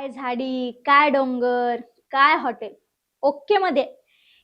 काय झाडी काय डोंगर काय हॉटेल? ओके मध्ये.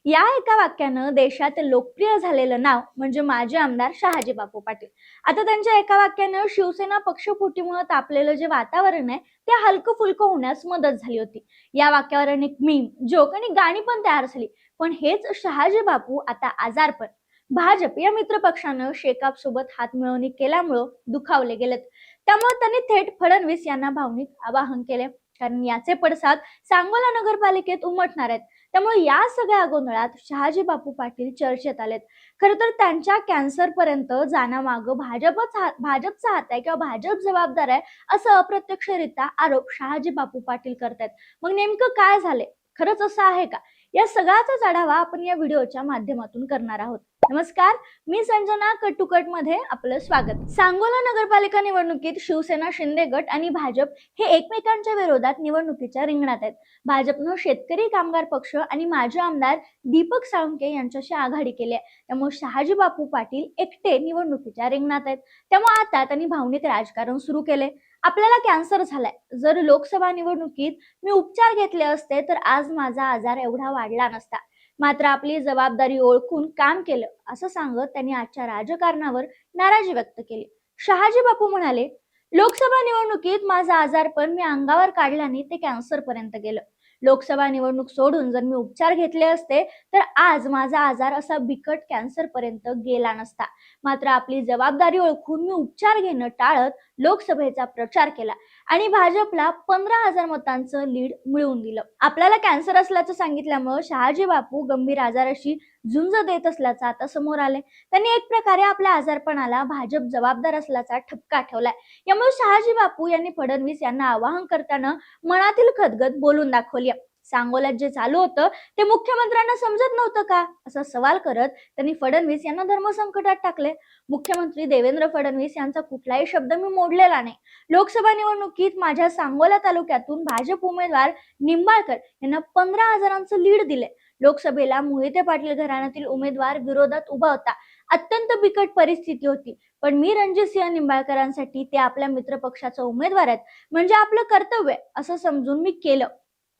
या एका वाक्यानं देशात लोकप्रिय झालेलं नाव म्हणजे माजी आमदार शहाजी बापू पाटील. आता त्यांच्या एका वाक्यानं शिवसेना पक्षफुटीमुळे तापलेलं जे वातावरण आहे ते हलकं फुलकं होण्यास मदत झाली होती. या वाक्यावर अनेक मीम जोक आणि गाणी पण तयार झाली. पण हेच शहाजी बापू आता आजारपण भाजप या मित्र पक्षानं शेकाप सोबत हातमिळवणी केल्यामुळं दुखावले गेलेत. त्यामुळे त्यांनी थेट फडणवीस यांना भावनिक आवाहन केले कारण याचे पडसाद सांगोला नगरपालिकेत उमटणार आहेत. त्यामुळे या सगळ्या गोंधळात शहाजी बापू पाटील चर्चेत आलेत. खर तर त्यांच्या कॅन्सर पर्यंत जाण्यामागं भाजपच हा- भाजपचा हात आहे किंवा भाजप जबाबदार आहे असं अप्रत्यक्षरित्या आरोप शहाजी बापू पाटील करतायत मग नेमकं काय झालंय? खरंच असं आहे का? या सगळ्याचाच आढावा आपण या व्हिडिओच्या माध्यमातून करणार आहोत. नमस्कार मी संजना कटुकटमध्ये आपलं स्वागत. सांगोला नगरपालिका निवडणुकीत शिवसेना शिंदे गट आणि भाजप हे एकमेकांच्या विरोधात निवडणुकीच्या रिंगणात आहेत. भाजपनं शेतकरी कामगार पक्ष आणि माजी आमदार दीपक साळुंके यांच्याशी आघाडी केली आहे. त्यामुळे शहाजी बापू पाटील एकटे निवडणुकीच्या रिंगणात आहेत. त्यामुळे आता त्यांनी भावनिक राजकारण सुरू केले आपल्याला कॅन्सर झालाय. जर लोकसभा निवडणुकीत मी उपचार घेतले असते तर आज माझा आजार एवढा वाढला नसता. मात्र आपली जबाबदारी ओळखून काम केलं असं सांगत त्यांनी आजच्या राजकारणावर नाराजी व्यक्त केली. शहाजी बापू म्हणाले लोकसभा निवडणुकीत माझा आजारपण मी अंगावर काढल्याने ते कॅन्सर पर्यंत गेलं. लोकसभा निवडणूक सोडून जर मी उपचार घेतले असते तर आज माझा आजार असा बिकट कॅन्सर पर्यंत गेला नसता. मात्र आपली जबाबदारी ओळखून मी उपचार घेणं टाळत लोकसभेचा प्रचार केला. आणि भाजपला पंधरा हजार मतांचं लीड मिळवून दिलं. आपल्याला कॅन्सर असल्याचं सांगितल्यामुळे शहाजी बापू गंभीर आजाराशी झुंज देत असल्याचं आता समोर आले त्यांनी एक प्रकारे आपल्या आजारपणाला भाजप जबाबदार असल्याचा ठपका ठेवलाय. यामुळे शहाजी बापू यांनी फडणवीस यांना आवाहन करताना मनातील खदगद बोलून दाखवली सांगोल्यात जे चालू होतं ते मुख्यमंत्र्यांना समजत नव्हतं का? असा सवाल करत त्यांनी फडणवीस यांना धर्मसंकटात टाकले. मुख्यमंत्री देवेंद्र फडणवीस यांचा कुठलाही शब्द मी मोडलेला नाही. लोकसभा निवडणुकीत माझ्या सांगोला तालुक्यातून भाजप उमेदवार निंबाळकर यांना पंधरा हजारांचं लीड दिले. लोकसभेला मोहिते पाटील घराण्यातील उमेदवार विरोधात उभा होता. अत्यंत बिकट परिस्थिती होती. पण मी रणजितसिंह निंबाळकरांसाठी ते आपल्या मित्रपक्षाचा उमेदवार आहेत. म्हणजे आपलं कर्तव्य असं समजून मी केलं.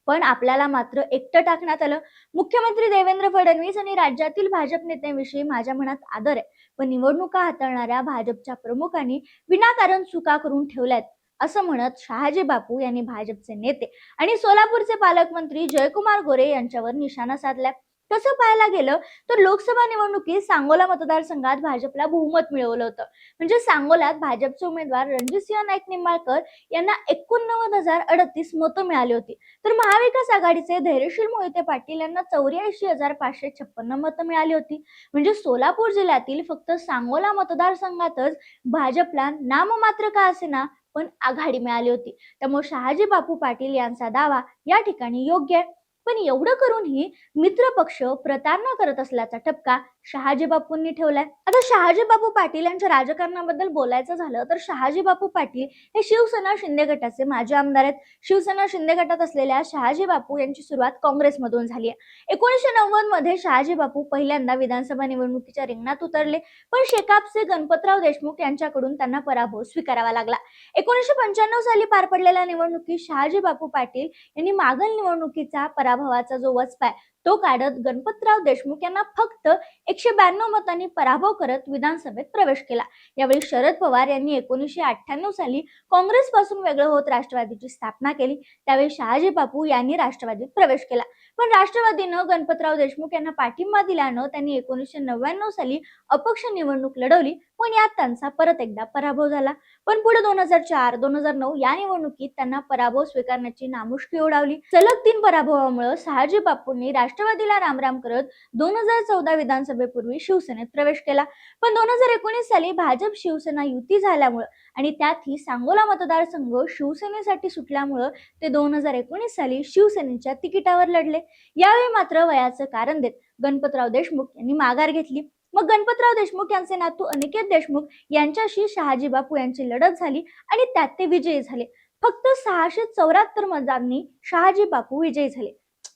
पण आपल्याला मात्र एकटं टाकण्यात आलं. मुख्यमंत्री देवेंद्र फडणवीस आणि राज्यातील भाजप नेत्यांविषयी माझ्या मनात आदर आहे. पण निवडणुका हाताळणाऱ्या भाजपच्या प्रमुखांनी विनाकारण चुका करून ठेवल्यात असं म्हणत शहाजी बापू यांनी भाजपचे नेते आणि सोलापूरचे पालकमंत्री जयकुमार गोरे यांच्यावर निशाणा साधलाय. तसं पाहायला गेलं तर लोकसभा निवडणुकीत सांगोला मतदारसंघात भाजपला बहुमत मिळवलं होतं. म्हणजे सांगोल्यात भाजपचे उमेदवार रणजितसिंह नाईक निंबाळकर यांना एकोणनव्वद हजार अडतीस मतं मिळाली होती. तर महाविकास आघाडीचे धैर्यशील मोहिते पाटील यांना चौऱ्याऐंशी हजार पाचशे छप्पन्न मतं मिळाली होती. म्हणजे सोलापूर जिल्ह्यातील फक्त सांगोला मतदारसंघातच भाजपला नाममात्र का असेना पण आघाडी मिळाली होती. त्यामुळे शहाजी बापू पाटील यांचा दावा या ठिकाणी योग्य आहे. पण एवढं करूनही मित्र पक्ष प्रतारणा करत असल्याचा ठपका शहाजी बापूंनी ठेवलाय. आता शहाजी बापू पाटील यांच्या राजकारणाबद्दल बोलायचं झालं तर शहाजी बापू पाटील हे शिवसेना शिंदे गटाचे माजी आमदार आहेत. शिवसेना शिंदे गटात असलेल्या शहाजी बापू यांची सुरुवात काँग्रेसमधून झाली आहे. एकोणीसशे नव्वदमध्ये शहाजी बापू पहिल्यांदा विधानसभा निवडणुकीच्या रिंगणात उतरले पण शेकापचे गणपतराव देशमुख यांच्याकडून त्यांना पराभव स्वीकारावा लागला. एकोणीसशे पंच्याण्णव साली पार पडलेल्या निवडणुकीत शहाजी बापू पाटील यांनी मागील निवडणुकीचा पराभवाचा जो वचपा आहे तो काढत गणपतराव देशमुख यांना फक्त एकशे ब्याण्णव मतांनी पराभव करत विधानसभेत प्रवेश केला. यावेळी शरद पवार यांनी एकोणीसशे अठ्ठ्याण्णव साली काँग्रेस पासून वेगळं होत राष्ट्रवादीची स्थापना केली. त्यावेळी शहाजी बापू यांनी राष्ट्रवादीत प्रवेश केला. पण राष्ट्रवादीनं गणपतराव देशमुख यांना पाठिंबा दिल्यानं त्यांनी एकोणीसशे नव्याण्णव साली अपक्ष निवडणूक लढवली. पण यात त्यांचा परत एकदा पराभव झाला. पण पुढे दोन हजार चार दोन हजार नऊ या निवडणुकीत त्यांना पराभव स्वीकारण्याची नामुष्की उडावली सलग तीन पराभवामुळे शहाजी बापूंनी राष्ट्रवादीला रामराम करत दोन हजार चौदा विधानसभेपूर्वी शिवसेनेत प्रवेश केला. पण दोन हजार एकोणीस साली भाजप शिवसेना युती झाल्यामुळं आणि त्यातही सांगोला मतदारसंघ शिवसेनेसाठी सुटल्यामुळं ते दोन हजार एकोणीस साली शिवसेनेच्या तिकिटावर लढले. यावेळी मात्र वयाचं कारण देत गणपतराव देशमुख यांनी माघार घेतली. मग गणपतराव देशमुख यांचे नातू अनिकेत देशमुख यांच्याशी शहाजी बापू यांची लढत झाली आणि त्यात ते विजयी झाले. फक्त सहाशे चौऱ्याहत्तर मतांनी शहाजी बापू विजयी झाले.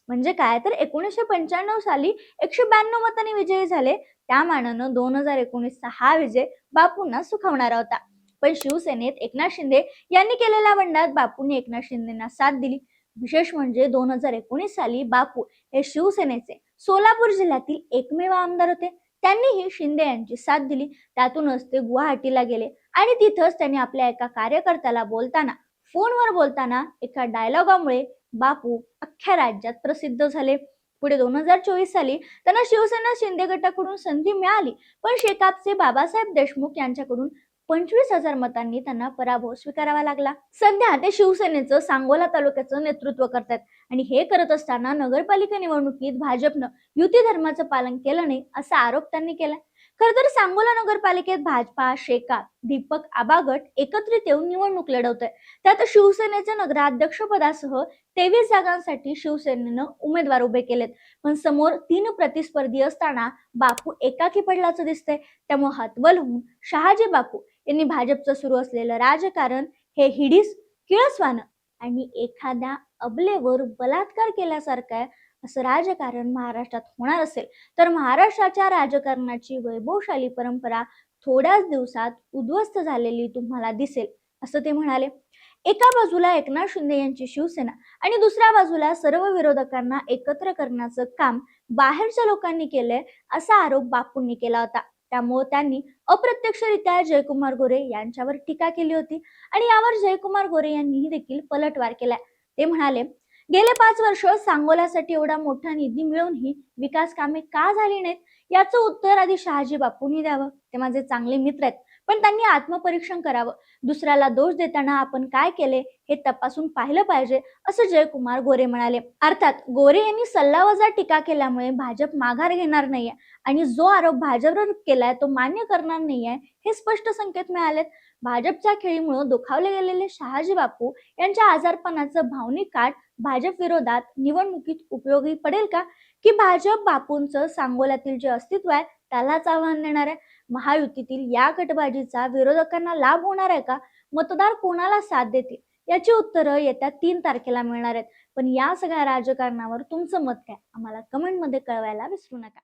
म्हणजे काय तर एकोणीसशे पंच्याण्णव साली एकशे ब्याण्णव मतांनी विजयी झाले. त्या मानानं दोन हजार एकोणीसचा हा विजय बापूंना सुखावणारा होता. पण शिवसेनेत एकनाथ शिंदे यांनी केलेल्या बंडात बापूंनी एकनाथ शिंदेना साथ दिली. विशेष म्हणजे दोन हजार एकोणीस साली बापू हे शिवसेनेचे सोलापूर जिल्ह्यातील एकमेव आमदार होते. त्यांनीही शिंदे यांची साथ दिली. त्यातूनच ते गुवाहाटीला गेले आणि तिथंच त्यांनी आपल्या एका कार्यकर्त्याला बोलताना फोनवर बोलताना एका डायलॉगामुळे बापू अख्ख्या राज्यात प्रसिद्ध झाले. पुढे दोन हजार चोवीस साली त्यांना शिवसेना शिंदे गटाकडून संधी मिळाली. पण शेकापचे बाबासाहेब देशमुख यांच्याकडून पंचवीस हजार मतांनी त्यांना पराभव स्वीकारावा लागला. सध्या ते शिवसेनेचं सांगोला तालुक्याचं नेतृत्व करतात आणि हे करत असताना नगरपालिका निवडणुकीत भाजपनं युती धर्माचं पालन केलं नाही असा आरोप त्यांनी केला खर तर सांगोला नगरपालिकेत भाजपा शेका दीपक आबागट एकत्रित येऊन निवडणूक लढवत आहे त्यात शिवसेनेच्या नगराध्यक्षपदासह तेवीस जागांसाठी शिवसेनेनं उमेदवार उभे केलेत. पण समोर तीन प्रतिस्पर्धी असताना बापू एकाकी पडल्याचं दिसतंय. त्यामुळे हतबल होऊन शहाजी बापू यांनी भाजपचं सुरू असलेलं राजकारण हे हिडीस किळसवानं आणि एखाद्या अबलेवर बलात्कार केल्यासारखं आहे असं राजकारण महाराष्ट्रात होणार असेल तर महाराष्ट्राच्या राजकारणाची वैभवशाली परंपरा थोड्याच दिवसात उद्ध्वस्त झालेली तुम्हाला दिसेल असं ते म्हणाले. एका बाजूला एकनाथ शिंदे यांची शिवसेना आणि दुसऱ्या बाजूला सर्व विरोधकांना एकत्र करण्याचं काम बाहेरच्या लोकांनी केलंय असा आरोप बापूंनी केला होता. त्यामुळे त्यांनी अप्रत्यक्षरित्या जयकुमार गोरे यांच्यावर टीका केली होती. आणि यावर जयकुमार गोरे यांनीही देखील पलटवार केलाय ते म्हणाले गेले पाच वर्ष सांगोल्यासाठी एवढा मोठा निधी मिळूनही विकास कामे का झाली नाहीत? याचं उत्तर आधी शहाजी बापूंनी द्यावं. ते माझे चांगले मित्र आहेत. पण त्यांनी आत्मपरीक्षण करावं. दुसऱ्याला दोष देताना आपण काय केले हे तपासून पाहिलं पाहिजे असं जयकुमार गोरे म्हणाले. अर्थात गोरे यांनी सल्लावजा टीका केल्यामुळे भाजप माघार घेणार नाहीये आणि जो आरोप भाजपवर केलाय तो मान्य करणार नाहीये हे स्पष्ट संकेत मिळालेत. भाजपच्या खेळीमुळे दुखावले गेलेले शहाजी बापू यांच्या आजारपणाचं भावनिक काट भाजप विरोधात निवडणुकीत उपयोगी पडेल का? की भाजप बापूंचं सांगोल्यातील जे अस्तित्व आहे त्यालाच आव्हान देणार आहे महायुतीतील या गटबाजीचा विरोधकांना लाभ होणार आहे का? मतदार कोणाला साथ देतील? याची उत्तरं येत्या तीन तारखेला मिळणार आहेत. पण या सगळ्या राजकारणावर तुमचं मत काय? आम्हाला कमेंटमध्ये कळवायला विसरू नका.